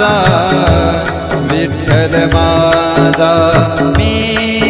माझा विठ्ठल माझा मी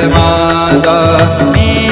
माझा. मी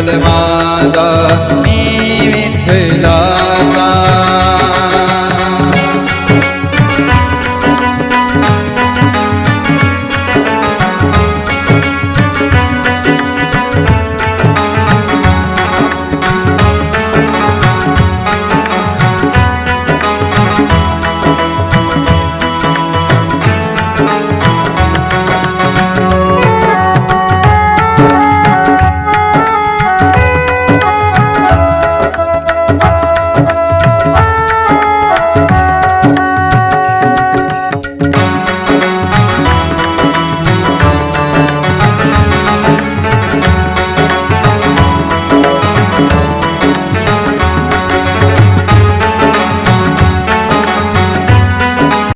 माझा मी विठ्ठलाचा